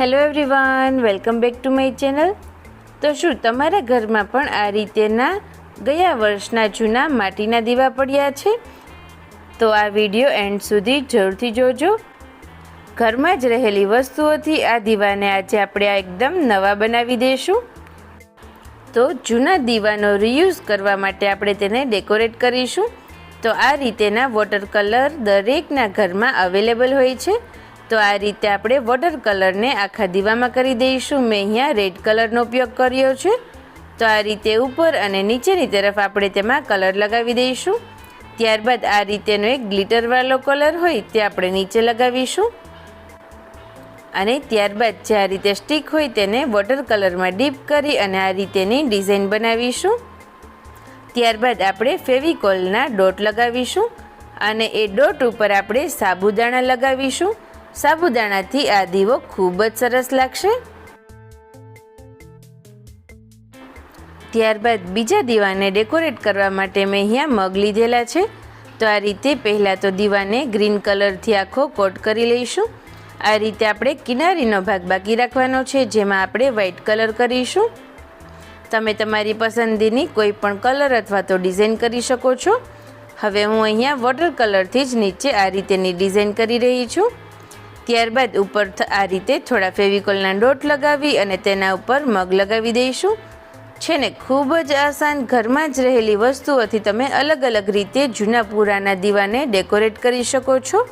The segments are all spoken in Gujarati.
Hello everyone welcome back to my channel તો શું, તમારા ઘરમાં પણ આ રીતેના ગયા વર્ષના જૂના માટીના દીવા પડ્યા છે? તો આ વીડિયો એન્ડ સુધી જરૂરથી જોજો. ઘરમાં જ રહેલી વસ્તુઓથી આ દીવાને આજે આપણે આ એકદમ નવા બનાવી દઈશું તો જૂના દીવાનો રિયુઝ કરવા માટે આપણે તેને ડેકોરેટ કરીશું. તો આ રીતેના વોટર કલર દરેકના ઘરમાં અવેલેબલ હોય છે. તો આ રીતે આપણે વોટર કલરને આખા દીવામાં કરી દઈશું. મેં અહીંયા રેડ કલરનો ઉપયોગ કર્યો છે. તો આ રીતે ઉપર અને નીચેની તરફ આપણે તેમાં કલર લગાવી દઈશું. ત્યારબાદ આ રીતેનો એક ગ્લિટરવાળો કલર હોય તે આપણે નીચે લગાવીશું. અને ત્યારબાદ જે આ રીતે સ્ટીક હોય તેને વોટર કલરમાં ડીપ કરી અને આ રીતેની ડિઝાઇન બનાવીશું. ત્યારબાદ આપણે ફેવિકોલના ડોટ લગાવીશું. અને એ ડોટ ઉપર આપણે સાબુદાણા લગાવીશું. સાબુદાણાથી આ દીવો ખૂબ જ સરસ લાગશે. ત્યારબાદ બીજા દીવાને ડેકોરેટ કરવા માટે મેં અહીંયા મગ લીધેલા છે. તો આ રીતે પહેલાં તો દીવાને ગ્રીન કલરથી આખો કોટ કરી લઈશું. આ રીતે આપણે કિનારીનો ભાગ બાકી રાખવાનો છે, જેમાં આપણે વ્હાઈટ કલર કરીશું. તમે તમારી પસંદગીની કોઈ પણ કલર અથવા તો ડિઝાઇન કરી શકો છો. હવે હું અહીંયા વોટર કલરથી જ નીચે આ રીતેની ડિઝાઇન કરી રહી છું. ત્યારબાદ ઉપર આ રીતે થોડા ફેવિકોલના ડોટ લગાવી અને તેના ઉપર મગ લગાવી દઈશું. છે ને, ખૂબ જ આસાન ઘરમાં જ રહેલી વસ્તુઓથી તમે અલગ અલગ રીતે જૂના પુરાના દીવાને ડેકોરેટ કરી શકો છો.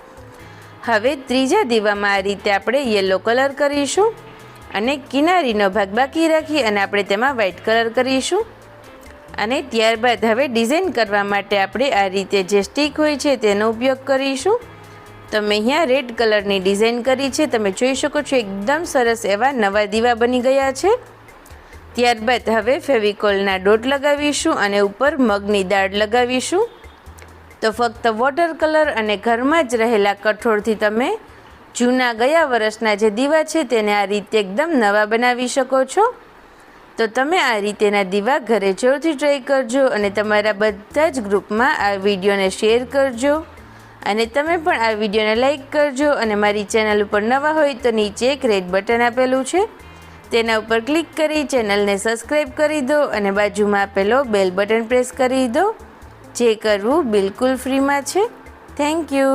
હવે ત્રીજા દીવામાં આ રીતે આપણે યલો કલર કરીશું અને કિનારીનો ભાગ બાકી રાખી અને આપણે તેમાં વ્હાઈટ કલર કરીશું. અને ત્યારબાદ હવે ડિઝાઇન કરવા માટે આપણે આ રીતે જે સ્ટીક હોય છે તેનો ઉપયોગ કરીશું. તો મેં અહીંયા રેડ કલરની ડિઝાઇન કરી છે. તમે જોઈ શકો છો એકદમ સરસ એવા નવા દીવા બની ગયા છે. ત્યારબાદ હવે ફેવિકોલના ડોટ લગાવીશું અને ઉપર મગની દાળ લગાવીશું. તો ફક્ત વોટર કલર અને ઘરમાં જ રહેલા કઠોળથી તમે જૂના ગયા વર્ષના જે દીવા છે તેને આ રીતે એકદમ નવા બનાવી શકો છો. તો તમે આ રીતેના દીવા ઘરે જરૂરથી ટ્રાય કરજો અને તમારા બધા જ ગ્રુપમાં આ વિડીયોને શેર કરજો. અને તમે પણ આ વિડીયોને લાઇક કરજો અને મારી ચેનલ ઉપર નવા હોય તો નીચે એક રેડ બટન આપેલું છે. તેના ઉપર ક્લિક કરી ચેનલને સબસ્ક્રાઈબ કરી દો અને બાજુમાં આપેલો બેલ બટન પ્રેસ કરી દો. જે કરવું બિલકુલ ફ્રીમાં છે. Thank you